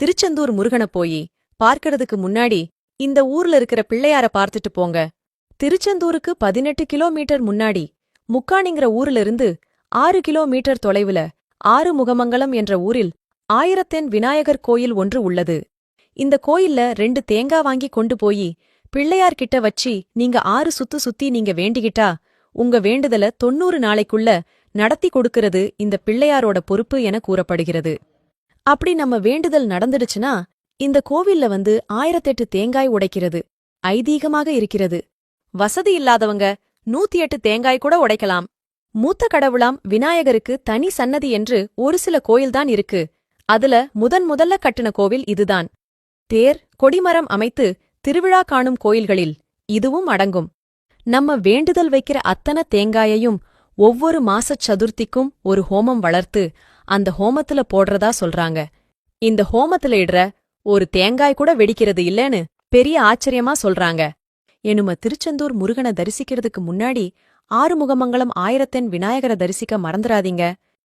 திருச்செந்தூர் முருகனை போய் பார்க்கறதுக்கு முன்னாடி இந்த ஊர்ல இருக்கிற பிள்ளையார பார்த்துட்டு போங்க. திருச்செந்தூருக்கு பதினெட்டு கிலோமீட்டர் முன்னாடி முக்காணிங்கிற ஊர்ல இருந்து ஆறு கிலோமீட்டர் தொலைவுல ஆறு முகமங்கலம் என்ற ஊரில் ஆயிரத்தென் விநாயகர் கோயில் ஒன்று உள்ளது. இந்த கோயில்ல ரெண்டு தேங்காய் வாங்கி கொண்டு போயி பிள்ளையார்கிட்ட வச்சு நீங்க ஆறு சுத்து சுத்தி நீங்க வேண்டிக்கிட்டா உங்க வேண்டுதல தொண்ணூறு நாளைக்குள்ள நடத்தி கொடுக்கறது இந்த பிள்ளையாரோட பொறுப்பு என கூறப்படுகிறது. அப்படி நம்ம வேண்டுதல் நடந்துடுச்சுன்னா இந்த கோவில்ல வந்து ஆயிரத்தெட்டு தேங்காய் உடைக்கிறது ஐதீகமாக இருக்கிறது. வசதி இல்லாதவங்க நூத்தி எட்டு தேங்காய் கூட உடைக்கலாம். மூத்த கடவுளாம் விநாயகருக்கு தனி சன்னதி என்று ஒரு சில கோயில்தான் இருக்கு. அதுல முதன் முதல்ல கட்டுன கோவில் இதுதான். தேர் கொடிமரம் அமைத்து திருவிழா காணும் கோயில்களில் இதுவும் அடங்கும். நம்ம வேண்டுதல் வைக்கிற அத்தனை தேங்காயையும் ஒவ்வொரு மாசச் சதுர்த்திக்கும் ஒரு ஹோமம் வளர்த்து அந்த ஹோமத்துல போடுறதா சொல்றாங்க. இந்த ஹோமத்துல இடுற ஒரு தேங்காய் கூட வெடிக்கிறது இல்லைன்னு பெரிய ஆச்சரியமா சொல்றாங்க. எனும திருச்செந்தூர் முருகனை தரிசிக்கிறதுக்கு முன்னாடி ஆறுமுகமங்கலம் ஆயிரத்தென் விநாயகரை தரிசிக்க மறந்துடாதீங்க